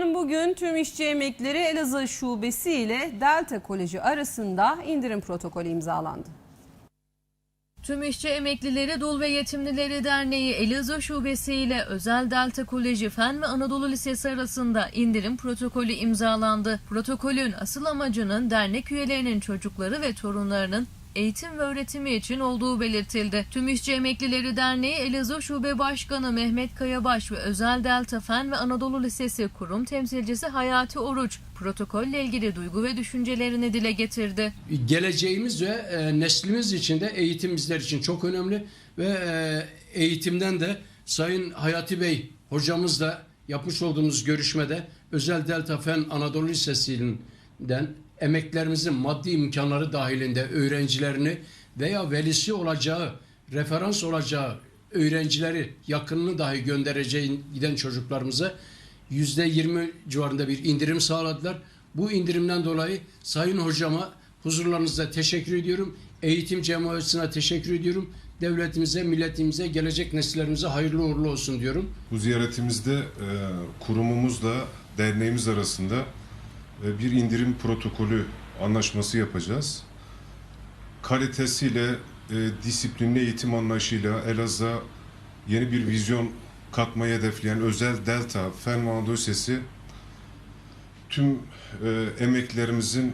Efendim bugün tüm işçi emeklileri Elazığ Şubesi ile Delta Koleji arasında indirim protokolü imzalandı. Tüm İşçi Emeklileri Dul ve Yetimlileri Derneği Elazığ Şubesi ile Özel Delta Koleji Fen ve Anadolu Lisesi arasında indirim protokolü imzalandı. Protokolün asıl amacının dernek üyelerinin çocukları ve torunlarının eğitim ve öğretimi için olduğu belirtildi. Tüm İşçi Emeklileri Derneği Elazığ Şube Başkanı Mehmet Kayabaş ve Özel Delta Fen ve Anadolu Lisesi kurum temsilcisi Hayati Oruç protokolle ilgili duygu ve düşüncelerini dile getirdi. geleceğimiz ve e, neslimiz için de eğitim bizler için çok önemli ve e, eğitimden de Sayın Hayati Bey hocamızla yapmış olduğumuz görüşmede özel Delta Fen Anadolu Lisesi'nden emeklerimizin maddi imkanları dahilinde öğrencilerini veya velisi olacağı, referans olacağı öğrencileri yakınını dahi göndereceğin giden çocuklarımıza yüzde yirmi civarında bir indirim sağladılar. Bu indirimden dolayı Sayın Hocama huzurlarınızda teşekkür ediyorum. Eğitim cemaatine teşekkür ediyorum. Devletimize, milletimize, gelecek nesillerimize hayırlı uğurlu olsun diyorum. Bu ziyaretimizde e, kurumumuzla derneğimiz arasında bir indirim protokolü anlaşması yapacağız. Kalitesiyle, e, disiplinli eğitim anlayışıyla Elazığ'a yeni bir vizyon katmayı hedefleyen özel Delta Fen Anadolu tüm e, emeklerimizin e,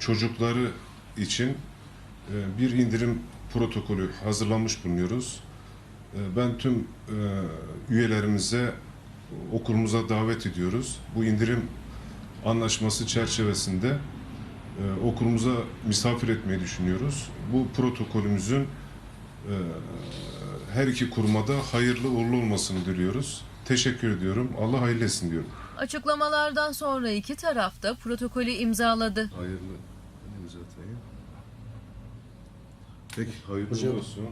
çocukları için e, bir indirim protokolü hazırlamış bulunuyoruz. E, Ben tüm e, üyelerimize okulumuza davet ediyoruz. Bu indirim anlaşması çerçevesinde e, okulumuza misafir etmeyi düşünüyoruz. Bu protokolümüzün e, her iki kuruma da hayırlı uğurlu olmasını diliyoruz. Teşekkür ediyorum. Allah hayırlı etsin diyorum. Açıklamalardan sonra iki taraf da protokolü imzaladı. Hayırlı imzatayım. Peki hayırlı Hocam. olsun.